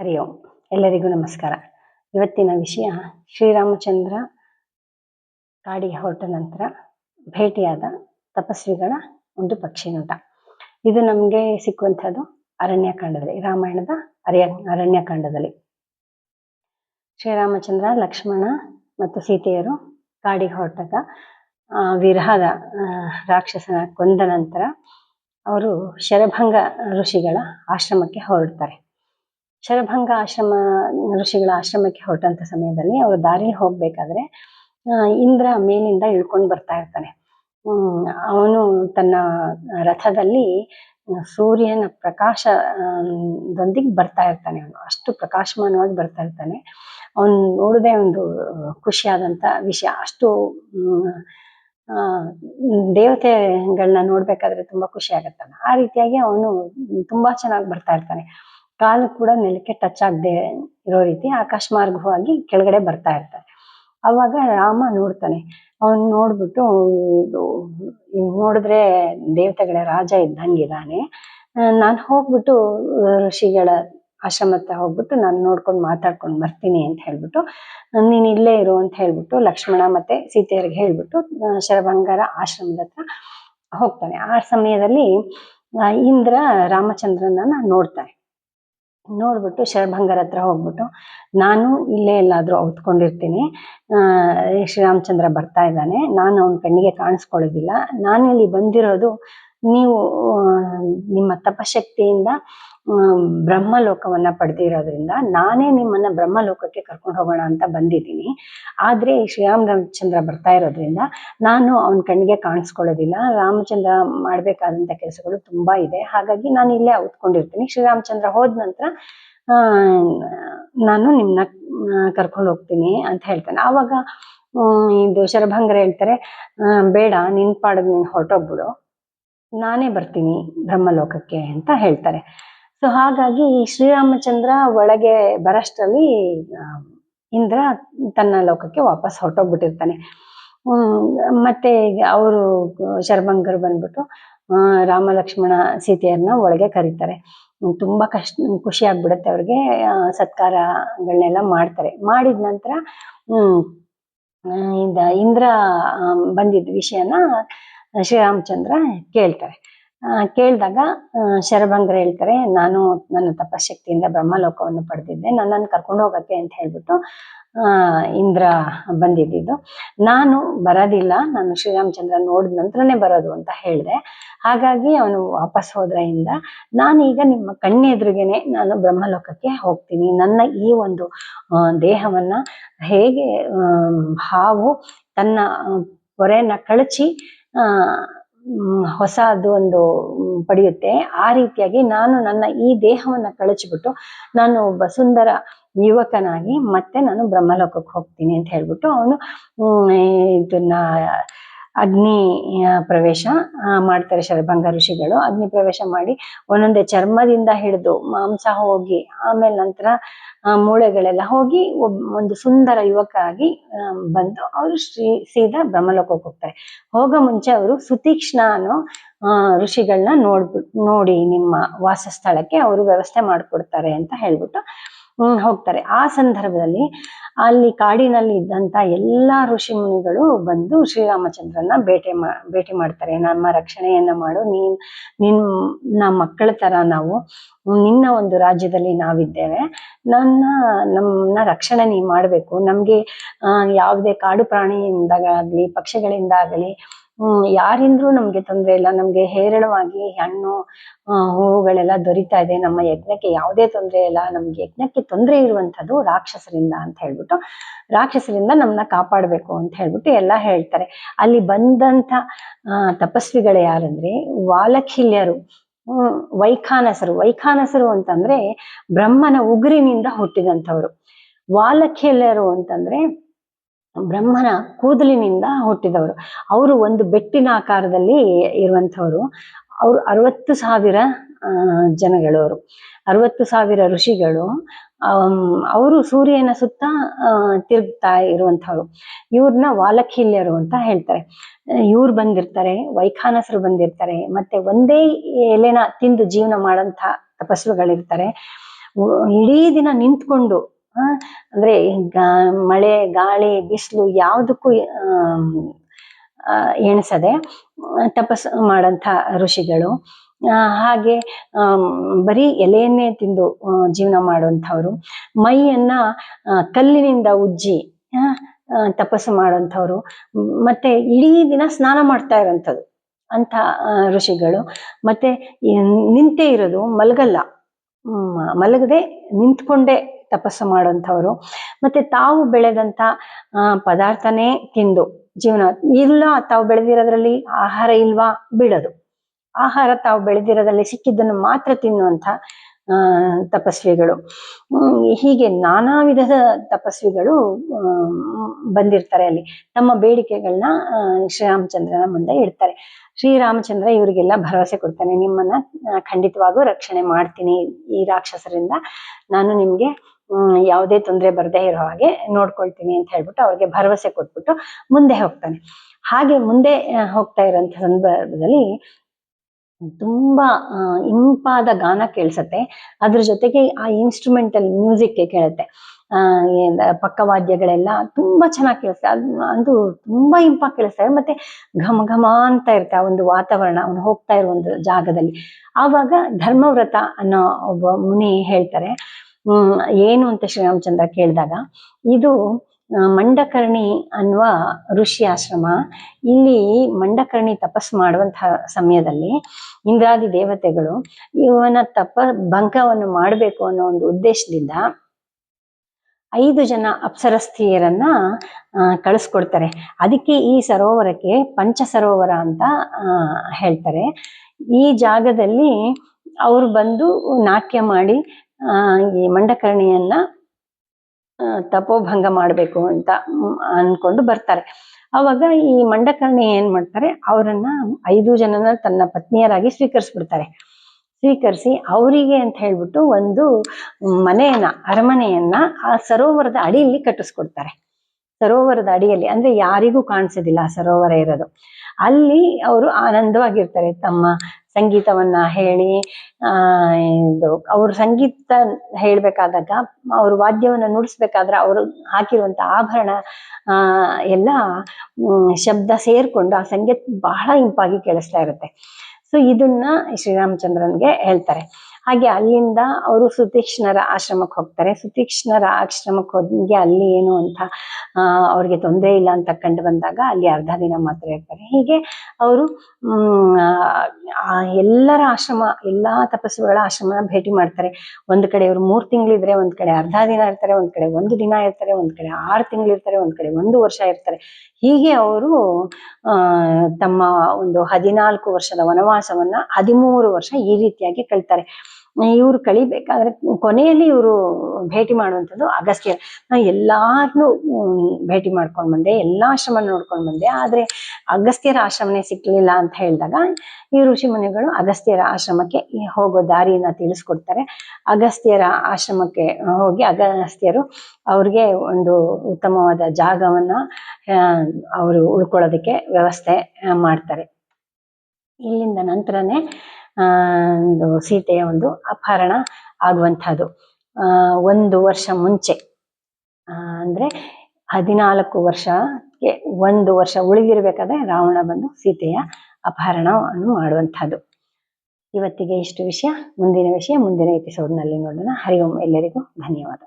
ಹರಿ ಓಂ ಎಲ್ಲರಿಗೂ ನಮಸ್ಕಾರ. ಇವತ್ತಿನ ವಿಷಯ ಶ್ರೀರಾಮಚಂದ್ರ ಕಾಡಿಗೆ ಹೊರಟ ನಂತರ ಭೇಟಿಯಾದ ತಪಸ್ವಿಗಳ ಒಂದು ಪಕ್ಷಿನೋಟ ಇದು ನಮಗೆ ಸಿಕ್ಕುವಂಥದ್ದು ಅರಣ್ಯಕಾಂಡದಲ್ಲಿ, ರಾಮಾಯಣದ ಅರಣ್ಯ ಅರಣ್ಯಕಾಂಡದಲ್ಲಿ. ಶ್ರೀರಾಮಚಂದ್ರ, ಲಕ್ಷ್ಮಣ ಮತ್ತು ಸೀತೆಯರು ಕಾಡಿಗೆ ಹೊರಟಾಗ ವಿರಹದ ರಾಕ್ಷಸನ ಕೊಂದ ನಂತರ ಅವರು ಶರಭಂಗ ಋಷಿಗಳ ಆಶ್ರಮಕ್ಕೆ ಹೊರಡ್ತಾರೆ. ಶರಭಂಗ ಆಶ್ರಮ ಋಷಿಗಳ ಆಶ್ರಮಕ್ಕೆ ಹೊರಟಂತ ಸಮಯದಲ್ಲಿ ಅವರು ದಾರಿ ಹೋಗ್ಬೇಕಾದ್ರೆ ಇಂದ್ರ ಮೇಲಿಂದ ಇಳ್ಕೊಂಡು ಬರ್ತಾ ಇರ್ತಾನೆ. ಅವನು ತನ್ನ ರಥದಲ್ಲಿ ಸೂರ್ಯನ ಪ್ರಕಾಶ ದೊಂದಿಗೆ ಬರ್ತಾ ಇರ್ತಾನೆ ಅವನು. ಅಷ್ಟು ಪ್ರಕಾಶಮಾನವಾಗಿ ಬರ್ತಾ ಇರ್ತಾನೆ. ಅವನ್ ನೋಡದೆ ಒಂದು ಖುಷಿಯಾದಂತ ವಿಷಯ. ಅಷ್ಟು ದೇವತೆಗಳನ್ನ ನೋಡ್ಬೇಕಾದ್ರೆ ತುಂಬಾ ಖುಷಿ ಆಗತ್ತಲ್ಲ. ಆ ರೀತಿಯಾಗಿ ಅವನು ತುಂಬಾ ಚೆನ್ನಾಗಿ ಬರ್ತಾ ಇರ್ತಾನೆ. ಕಾಲು ಕೂಡ ನೆಲಕ್ಕೆ ಟಚ್ ಆಗದೆ ಇರೋ ರೀತಿ ಆಕಾಶ ಮಾರ್ಗವಾಗಿ ಕೆಳಗಡೆ ಬರ್ತಾ ಇರ್ತಾರೆ ಅವಾಗ ರಾಮ ನೋಡ್ತಾನೆ. ಅವನ್ ನೋಡ್ಬಿಟ್ಟು, ಇದು ನೋಡಿದ್ರೆ ದೇವತೆಗಳ ರಾಜ ಇದ್ದಂಗಿದ್ದಾನೆ. ನಾನು ಹೋಗ್ಬಿಟ್ಟು, ಋಷಿಗಳ ಆಶ್ರಮತ್ತ ಹತ್ರ ಹೋಗ್ಬಿಟ್ಟು ನಾನು ನೋಡ್ಕೊಂಡು ಮಾತಾಡ್ಕೊಂಡು ಬರ್ತೀನಿ ಅಂತ ಹೇಳ್ಬಿಟ್ಟು, ನೀನು ಇಲ್ಲೇ ಇರು ಅಂತ ಹೇಳ್ಬಿಟ್ಟು ಲಕ್ಷ್ಮಣ ಮತ್ತೆ ಸೀತೆಯರಿಗೆ ಹೇಳ್ಬಿಟ್ಟು ಶರಭಂಗರ ಆಶ್ರಮದ ಹತ್ರ ಹೋಗ್ತಾನೆ. ಆ ಸಮಯದಲ್ಲಿ ಇಂದ್ರ ರಾಮಚಂದ್ರನನ್ನ ನೋಡ್ತಾನೆ. ನೋಡ್ಬಿಟ್ಟು ಶರಭಂಗರ ಹತ್ರ ಹೋಗ್ಬಿಟ್ಟು ನಾನು ಇಲ್ಲೇ ಎಲ್ಲಾದರೂ ಔತ್ಕೊಂಡಿರ್ತೀನಿ ಶ್ರೀರಾಮಚಂದ್ರ ಬರ್ತಾ ಇದ್ದಾನೆ. ನಾನು ಅವನ ಕಣ್ಣಿಗೆ ಕಾಣಿಸ್ಕೊಳ್ಳೋದಿಲ್ಲ. ನಾನು ಇಲ್ಲಿ ಬಂದಿರೋದು ನೀವು ನಿಮ್ಮ ತಪಶಕ್ತಿಯಿಂದ ಬ್ರಹ್ಮ ಬ್ರಹ್ಮಲೋಕವನ್ನ ಪಡೆದಿರೋದ್ರಿಂದ ನಾನೇ ನಿಮ್ಮನ್ನ ಬ್ರಹ್ಮಲೋಕಕ್ಕೆ ಕರ್ಕೊಂಡು ಹೋಗೋಣ ಅಂತ ಬಂದಿದ್ದೀನಿ. ಆದ್ರೆ ಈ ರಾಮಚಂದ್ರ ಬರ್ತಾ ಇರೋದ್ರಿಂದ ನಾನು ಅವನ ಕಣ್ಣಿಗೆ ಕಾಣಿಸ್ಕೊಳ್ಳೋದಿಲ್ಲ. ರಾಮಚಂದ್ರ ಮಾಡ್ಬೇಕಾದಂತ ಕೆಲಸಗಳು ತುಂಬಾ ಇದೆ. ಹಾಗಾಗಿ ನಾನು ಇಲ್ಲೇ ಉತ್ಕೊಂಡಿರ್ತೀನಿ. ಶ್ರೀರಾಮಚಂದ್ರ ಹೋದ ನಂತರ ನಾನು ನಿಮ್ನ ಕರ್ಕೊಂಡು ಹೋಗ್ತೀನಿ ಅಂತ ಹೇಳ್ತಾನೆ. ಆವಾಗ ಇದು ಶರಭಂಗ್ರ ಹೇಳ್ತಾರೆ ಬೇಡ, ನಿನ್ ಪಾಡಿಗೆ ನೀನ್ ಹೊರಟೋಗ್ಬಿಡು. ನಾನೇ ಬರ್ತೀನಿ ಬ್ರಹ್ಮಲೋಕಕ್ಕೆ ಅಂತ ಹೇಳ್ತಾರೆ. ಸೊ ಹಾಗಾಗಿ ಶ್ರೀರಾಮಚಂದ್ರ ಒಳಗೆ ಬರಷ್ಟರಲ್ಲಿ ಇಂದ್ರ ತನ್ನ ಲೋಕಕ್ಕೆ ವಾಪಸ್ ಹೊರಟೋಗ್ಬಿಟ್ಟಿರ್ತಾನೆ. ಮತ್ತೆ ಅವರು ಶರ್ಮಂಗರು ಬಂದ್ಬಿಟ್ಟು ರಾಮ ಲಕ್ಷ್ಮಣ ಸೀತೆಯರನ್ನ ಒಳಗೆ ಕರೀತಾರೆ. ತುಂಬಾ ಕಷ್ಟ ಖುಷಿ ಆಗ್ಬಿಡುತ್ತೆ ಅವ್ರಿಗೆ ಸತ್ಕಾರಗಳನ್ನೆಲ್ಲ ಮಾಡ್ತಾರೆ. ಮಾಡಿದ ನಂತರ ಇಂದ್ರ ಬಂದಿದ್ದ ವಿಷಯನ ಶ್ರೀರಾಮಚಂದ್ರ ಕೇಳ್ತಾರೆ. ಕೇಳಿದಾಗ ಶರಭಂಗ್ರ ಹೇಳ್ತಾರೆ, ನಾನು ನನ್ನ ತಪಶಕ್ತಿಯಿಂದ ಬ್ರಹ್ಮಲೋಕವನ್ನು ಪಡೆದಿದ್ದೆ. ನನ್ನನ್ನು ಕರ್ಕೊಂಡು ಹೋಗಕ್ಕೆ ಅಂತ ಹೇಳ್ಬಿಟ್ಟು ಇಂದ್ರ ಬಂದಿದ್ದಿದ್ದು. ನಾನು ಬರೋದಿಲ್ಲ. ನಾನು ಶ್ರೀರಾಮಚಂದ್ರ ನೋಡಿದ ನಂತರನೇ ಬರೋದು ಅಂತ ಹೇಳಿದೆ. ಹಾಗಾಗಿ ಅವನು ವಾಪಸ್ ಹೋದ್ರಿಂದ ನಾನೀಗ ನಿಮ್ಮ ಕಣ್ಣೆದುರಿಗೆನೆ ನಾನು ಬ್ರಹ್ಮಲೋಕಕ್ಕೆ ಹೋಗ್ತೀನಿ. ನನ್ನ ಈ ಒಂದು ದೇಹವನ್ನ ಹೇಗೆ ಹಾವು ತನ್ನ ಪೊರೆಯನ್ನ ಕಳಚಿ ಮ್, ಹೊಸದು ಒಂದು ಪಡೆಯುತ್ತೆ. ಆ ರೀತಿಯಾಗಿ ನಾನು ನನ್ನ ಈ ದೇಹವನ್ನ ಕಳಚಿಬಿಟ್ಟು ನಾನು ಒಬ್ಬ ಸುಂದರ ಯುವಕನಾಗಿ ಮತ್ತೆ ನಾನು ಬ್ರಹ್ಮಲೋಕಕ್ಕೆ ಹೋಗ್ತೀನಿ ಅಂತ ಹೇಳ್ಬಿಟ್ಟು ಅವನು ಇದನ್ನ ಅಗ್ನಿ ಪ್ರವೇಶ ಮಾಡ್ತಾರೆ ಶರಭಂಗ ಋಷಿಗಳು. ಅಗ್ನಿ ಪ್ರವೇಶ ಮಾಡಿ ಒಂದೊಂದೇ ಚರ್ಮದಿಂದ ಹಿಡಿದು ಮಾಂಸ ಹೋಗಿ, ಆಮೇಲೆ ನಂತರ ಮೂಳೆಗಳೆಲ್ಲ ಹೋಗಿ ಒಂದು ಸುಂದರ ಯುವಕ ಆಗಿ ಬಂದು ಅವರು ಶ್ರೀ, ಸೀದಾ ಬ್ರಹ್ಮಲೋಕಕ್ಕೆ ಹೋಗ್ತಾರೆ. ಹೋಗೋ ಮುಂಚೆ ಅವರು ಸುತೀಕ್ಷ್ಣ ಅನ್ನೋ ಋಷಿಗಳನ್ನ ನೋಡ್ಬಿಟ್ಟು ನೋಡಿ ನಿಮ್ಮ ವಾಸಸ್ಥಳಕ್ಕೆ ಅವರು ವ್ಯವಸ್ಥೆ ಮಾಡ್ಕೊಡ್ತಾರೆ ಅಂತ ಹೇಳ್ಬಿಟ್ಟು ಹೋಗ್ತಾರೆ. ಆ ಸಂದರ್ಭದಲ್ಲಿ ಅಲ್ಲಿ ಕಾಡಿನಲ್ಲಿ ಇದ್ದಂತ ಎಲ್ಲಾ ಋಷಿ ಮುನಿಗಳು ಬಂದು ಶ್ರೀರಾಮಚಂದ್ರನ ಭೇಟಿ ಮಾ ಭೇಟಿ ಮಾಡ್ತಾರೆ. ನಮ್ಮ ರಕ್ಷಣೆಯನ್ನ ಮಾಡು, ನೀನ್, ನಿನ್ ನಮ್ಮ ಮಕ್ಕಳ ತರ ನಾವು ನಿನ್ನ ಒಂದು ರಾಜ್ಯದಲ್ಲಿ ನಾವಿದ್ದೇವೆ. ನನ್ನ ನಮ್ಮನ್ನ ರಕ್ಷಣೆ ನೀ ಮಾಡ್ಬೇಕು. ನಮ್ಗೆ ಯಾವುದೇ ಕಾಡು ಪ್ರಾಣಿಯಿಂದಾಗಲಿ, ಪಕ್ಷಿಗಳಿಂದಾಗಲಿ ಹ್ಮ್, ಯಾರಿಂದ್ರೂ ನಮ್ಗೆ ತೊಂದ್ರೆ ಇಲ್ಲ. ನಮ್ಗೆ ಹೇರಳವಾಗಿ ಹಣ್ಣು ಹೂವುಗಳೆಲ್ಲ ದೊರಿತಾ ಇದೆ. ನಮ್ಮ ಯಜ್ಞಕ್ಕೆ ಯಾವುದೇ ತೊಂದರೆ ಇಲ್ಲ. ನಮ್ಗೆ ಯಜ್ಞಕ್ಕೆ ತೊಂದರೆ ಇರುವಂತದ್ದು ರಾಕ್ಷಸರಿಂದ ಅಂತ ಹೇಳ್ಬಿಟ್ಟು, ರಾಕ್ಷಸರಿಂದ ನಮ್ಮನ್ನ ಕಾಪಾಡಬೇಕು ಅಂತ ಹೇಳ್ಬಿಟ್ಟು ಎಲ್ಲ ಹೇಳ್ತಾರೆ. ಅಲ್ಲಿ ಬಂದಂತ ತಪಸ್ವಿಗಳು ಯಾರಂದ್ರೆ, ವಾಲಖಿಲ್ಯರು. ವೈಖಾನಸರು. ವೈಖಾನಸರು ಅಂತಂದ್ರೆ ಬ್ರಹ್ಮನ ಉಗುರಿನಿಂದ ಹುಟ್ಟಿದಂಥವ್ರು. ವಾಲಖಿಲ್ಯರು ಅಂತಂದ್ರೆ ಬ್ರಹ್ಮನ ಕೂದಲಿನಿಂದ ಹುಟ್ಟಿದವರು. ಅವರು ಒಂದು ಬೆಟ್ಟಿನ ಆಕಾರದಲ್ಲಿ ಇರುವಂಥವ್ರು. ಅವರು ಅರವತ್ತು ಸಾವಿರ ಜನಗಳು ಅವರು ಅರವತ್ತು ಸಾವಿರ ಋಷಿಗಳು. ಅವರು ಸೂರ್ಯನ ಸುತ್ತ ತಿರುಗ್ತಾ ಇರುವಂಥವ್ರು. ಇವ್ರನ್ನ ವಾಲಖಿಲ್ಯರು ಅಂತ ಹೇಳ್ತಾರೆ. ಇವ್ರು ಬಂದಿರ್ತಾರೆ, ವೈಖಾನಸರು ಬಂದಿರ್ತಾರೆ, ಮತ್ತೆ ಒಂದೇ ಎಲೆನ ತಿಂದು ಜೀವನ ಮಾಡಂತ ತಪಸ್ವಿಗಳಿರ್ತಾರೆ. ಇಡೀ ದಿನ ನಿಂತ್ಕೊಂಡು ಅಂದ್ರೆ ಗಾ- ಮಳೆ, ಗಾಳಿ, ಬಿಸಿಲು ಯಾವುದಕ್ಕೂ ಎಣಿಸದೆ ತಪಸ್ಸು ಮಾಡಂಥ ಋಷಿಗಳು. ಹಾಗೆ ಬರೀ ಎಲೆಯನ್ನೇ ತಿಂದು ಜೀವನ ಮಾಡುವಂಥವ್ರು. ಮೈಯನ್ನ ಕಲ್ಲಿನಿಂದ ಉಜ್ಜಿ ತಪಸ್ಸು ಮಾಡುವಂಥವ್ರು. ಮತ್ತೆ ಇಡೀ ದಿನ ಸ್ನಾನ ಮಾಡ್ತಾ ಇರೋಂಥದ್ದು ಅಂತ ಋಷಿಗಳು. ಮತ್ತೆ ನಿಂತೇ ಇರೋದು ಮಲಗಲ್ಲ. ಮಲಗದೆ ನಿಂತ್ಕೊಂಡೇ ತಪಸ್ಸು ಮಾಡುವಂಥವ್ರು. ಮತ್ತೆ ತಾವು ಬೆಳೆದಂತ ಆ, ಪದಾರ್ಥನೇ ತಿಂದು ಜೀವನ. ಇಲ್ಲ ತಾವು ಬೆಳೆದಿರೋದ್ರಲ್ಲಿ ಆಹಾರ ಇಲ್ವಾ? ಬಿಡೋದು. ಆಹಾರ ತಾವು ಬೆಳೆದಿರೋದ್ರಲ್ಲಿ ಸಿಕ್ಕಿದ್ದನ್ನು ಮಾತ್ರ ತಿನ್ನುವಂಥ ತಪಸ್ವಿಗಳು. ಹೀಗೆ ನಾನಾ ವಿಧದ ತಪಸ್ವಿಗಳು ಬಂದಿರ್ತಾರೆ ಅಲ್ಲಿ. ತಮ್ಮ ಬೇಡಿಕೆಗಳನ್ನ ಶ್ರೀರಾಮಚಂದ್ರನ ಮುಂದೆ ಇಡ್ತಾರೆ. ಶ್ರೀರಾಮಚಂದ್ರ ಇವರಿಗೆಲ್ಲ ಭರವಸೆ ಕೊಡ್ತಾನೆ ನಿಮ್ಮನ್ನ ಖಂಡಿತವಾಗೂ ರಕ್ಷಣೆ ಮಾಡ್ತೀನಿ ಈ ರಾಕ್ಷಸರಿಂದ. ನಾನು ನಿಮ್ಗೆ ಯಾವುದೇ ತೊಂದರೆ ಬರದೇ ಇರೋ ಹಾಗೆ ನೋಡ್ಕೊಳ್ತೀನಿ ಅಂತ ಹೇಳ್ಬಿಟ್ಟು ಅವ್ರಿಗೆ ಭರವಸೆ ಕೊಟ್ಬಿಟ್ಟು ಮುಂದೆ ಹೋಗ್ತಾನೆ. ಹಾಗೆ ಮುಂದೆ ಹೋಗ್ತಾ ಇರೋಂಥ ಸಂದರ್ಭದಲ್ಲಿ ತುಂಬಾ ಇಂಪಾದ ಗಾನ ಕೇಳಿಸತ್ತೆ. ಅದ್ರ ಜೊತೆಗೆ ಆ ಇನ್ಸ್ಟ್ರೂಮೆಂಟಲ್ ಮ್ಯೂಸಿಕ್ ಕೇಳುತ್ತೆ. ಪಕ್ಕವಾದ್ಯಗಳೆಲ್ಲ ತುಂಬಾ ಚೆನ್ನಾಗಿ ಕೇಳಿಸ್ತದೆ ಅದು ತುಂಬಾ ಇಂಪಾಗಿ ಕೇಳಿಸ್ತದೆ ಮತ್ತೆ ಘಮ ಘಮ ಅಂತ ಇರುತ್ತೆ ಆ ಒಂದು ವಾತಾವರಣ, ಅವನು ಹೋಗ್ತಾ ಇರೋ ಒಂದು ಜಾಗದಲ್ಲಿ. ಆವಾಗ ಧರ್ಮವ್ರತ ಅನ್ನೋ ಒಬ್ಬ ಮುನಿ ಹೇಳ್ತಾರೆ ಏನು ಅಂತ ಶ್ರೀರಾಮಚಂದ್ರ ಕೇಳಿದಾಗ ಇದು ಮಂಡಕರ್ಣಿ ಅನ್ನುವ ಋಷಿ ಆಶ್ರಮ. ಇಲ್ಲಿ ಮಂಡಕರ್ಣಿ ತಪಸ್ ಮಾಡುವಂತಹ ಸಮಯದಲ್ಲಿ ಇಂದ್ರಾದಿ ದೇವತೆಗಳು ಇವನ ತಪ ಭಂಗವನ್ನು ಮಾಡಬೇಕು ಅನ್ನೋ ಒಂದು ಉದ್ದೇಶದಿಂದ ಐದು ಜನ ಅಪ್ಸರಸ್ಥಿಯರನ್ನ ಆ, ಕಳಿಸ್ಕೊಡ್ತಾರೆ. ಅದಕ್ಕೆ ಈ ಸರೋವರಕ್ಕೆ ಪಂಚ ಸರೋವರ ಅಂತ ಹೇಳ್ತಾರೆ. ಈ ಜಾಗದಲ್ಲಿ ಅವರು ಬಂದು ನಾಟ್ಯ ಮಾಡಿ ಈ ಮಂಡಕರ್ಣಿಯನ್ನ ಆ, ತಪೋಭಂಗ ಮಾಡಬೇಕು ಅಂತ ಅನ್ಕೊಂಡು ಬರ್ತಾರೆ. ಅವಾಗ ಈ ಮಂಡಕರ್ಣಿ ಏನ್ ಮಾಡ್ತಾರೆ ಅವರನ್ನ ಐದು ಜನನ ತನ್ನ ಪತ್ನಿಯರಾಗಿ ಸ್ವೀಕರಿಸ್ಬಿಡ್ತಾರೆ. ಸ್ವೀಕರಿಸಿ ಅವರಿಗೆ ಅಂತ ಹೇಳ್ಬಿಟ್ಟು ಒಂದು ಮನೆಯನ್ನ ಅರಮನೆಯನ್ನ ಆ ಸರೋವರದ ಅಡಿಯಲ್ಲಿ ಕಟ್ಟಿಸ್ಕೊಡ್ತಾರೆ. ಸರೋವರದ ಅಡಿಯಲ್ಲಿ ಅಂದ್ರೆ ಯಾರಿಗೂ ಕಾಣಿಸೋದಿಲ್ಲ ಆ ಸರೋವರ ಇರೋದು. ಅಲ್ಲಿ ಅವರು ಆನಂದವಾಗಿರ್ತಾರೆ. ತಮ್ಮ ಸಂಗೀತವನ್ನ ಹೇಳಿ ಇದು ಅವ್ರ ಸಂಗೀತ ಹೇಳ್ಬೇಕಾದಾಗ, ಅವ್ರ ವಾದ್ಯವನ್ನ ನುಡಿಸ್ಬೇಕಾದ್ರೆ ಅವರು ಹಾಕಿರುವಂತ ಆಭರಣ ಎಲ್ಲ ಶಬ್ದ ಸೇರ್ಕೊಂಡು ಆ ಸಂಗೀತ ಬಹಳ ಇಂಪಾಗಿ ಕೇಳಿಸ್ತಾ ಇರುತ್ತೆ. ಸೊ ಇದನ್ನ ಶ್ರೀರಾಮಚಂದ್ರನ್ಗೆ ಹೇಳ್ತಾರೆ. ಹಾಗೆ ಅಲ್ಲಿಂದ ಅವರು ಸುತೀಕ್ಷ್ಣರ ಆಶ್ರಮಕ್ಕೆ ಹೋಗ್ತಾರೆ. ಸುತೀಕ್ಷ್ಣರ ಆಶ್ರಮಕ್ಕೆ ಹೋದಂಗೆ ಅಲ್ಲಿ ಏನು ಅಂತ ಅವ್ರಿಗೆ ತೊಂದರೆ ಇಲ್ಲ ಅಂತ ಕಂಡು ಬಂದಾಗ ಅಲ್ಲಿ ಅರ್ಧ ದಿನ ಮಾತ್ರ ಇರ್ತಾರೆ. ಹೀಗೆ ಅವರು ಆ ಎಲ್ಲರ ಆಶ್ರಮ, ಎಲ್ಲಾ ತಪಸ್ಸುಗಳ ಆಶ್ರಮನ ಭೇಟಿ ಮಾಡ್ತಾರೆ. ಒಂದ್ ಕಡೆ ಇವ್ರು ಮೂರ್ ತಿಂಗಳಿದ್ರೆ ಒಂದ್ ಕಡೆ ಅರ್ಧ ದಿನ ಇರ್ತಾರೆ, ಒಂದ್ ಕಡೆ ಒಂದು ದಿನ ಇರ್ತಾರೆ, ಒಂದ್ ಕಡೆ ಆರು ತಿಂಗಳು ಇರ್ತಾರೆ, ಒಂದ್ ಕಡೆ ಒಂದು ವರ್ಷ ಇರ್ತಾರೆ. ಹೀಗೆ ಅವರು ತಮ್ಮ ಒಂದು ಹದಿನಾಲ್ಕು ವರ್ಷದ ವನವಾಸವನ್ನ ಹದಿಮೂರು ವರ್ಷ ಈ ರೀತಿಯಾಗಿ ಕಳ್ತಾರೆ. ಇವ್ರು ಕಳಿಬೇಕಾದ್ರೆ ಕೊನೆಯಲ್ಲಿ ಇವರು ಭೇಟಿ ಮಾಡುವಂಥದ್ದು ಅಗಸ್ತ್ಯರ್ ನಾ ಎಲ್ಲಾರ್ನು ಭೇಟಿ ಮಾಡ್ಕೊಂಡ್ ಬಂದೆ, ಎಲ್ಲಾ ಆಶ್ರಮ ನೋಡ್ಕೊಂಡ್ ಬಂದೆ. ಆದ್ರೆ ಅಗಸ್ತ್ಯರ ಆಶ್ರಮನೇ ಸಿಕ್ಕಲಿಲ್ಲ ಅಂತ ಹೇಳಿದಾಗ ಈ ಋಷಿ ಮುನಿಗಳು ಅಗಸ್ತ್ಯರ ಆಶ್ರಮಕ್ಕೆ ಹೋಗೋ ದಾರಿಯನ್ನ ತಿಳಿಸ್ಕೊಡ್ತಾರೆ. ಅಗಸ್ತ್ಯರ ಆಶ್ರಮಕ್ಕೆ ಹೋಗಿ ಅಗಸ್ತ್ಯರು ಅವ್ರಿಗೆ ಒಂದು ಉತ್ತಮವಾದ ಜಾಗವನ್ನ ಅವರು ಉಳ್ಕೊಳ್ಳೋದಕ್ಕೆ ವ್ಯವಸ್ಥೆ ಮಾಡ್ತಾರೆ. ಇಲ್ಲಿಂದ ನಂತರನೇ ಒಂದು ಸೀತೆಯ ಒಂದು ಅಪಹರಣ ಆಗುವಂಥದ್ದು. ಒಂದು ವರ್ಷ ಮುಂಚೆ ಅಂದ್ರೆ ಹದಿನಾಲ್ಕು ವರ್ಷಕ್ಕೆ ಒಂದು ವರ್ಷ ಉಳಿದಿರ್ಬೇಕಾದ್ರೆ ರಾವಣ ಬಂದು ಸೀತೆಯ ಅಪಹರಣವನ್ನು ಮಾಡುವಂಥದ್ದು. ಇವತ್ತಿಗೆ ಇಷ್ಟು ವಿಷಯ. ಮುಂದಿನ ವಿಷಯ ಮುಂದಿನ ಎಪಿಸೋಡ್ನಲ್ಲಿ ನೋಡೋಣ. ಹರಿ ಓಂ ಎಲ್ಲರಿಗೂ ಧನ್ಯವಾದ.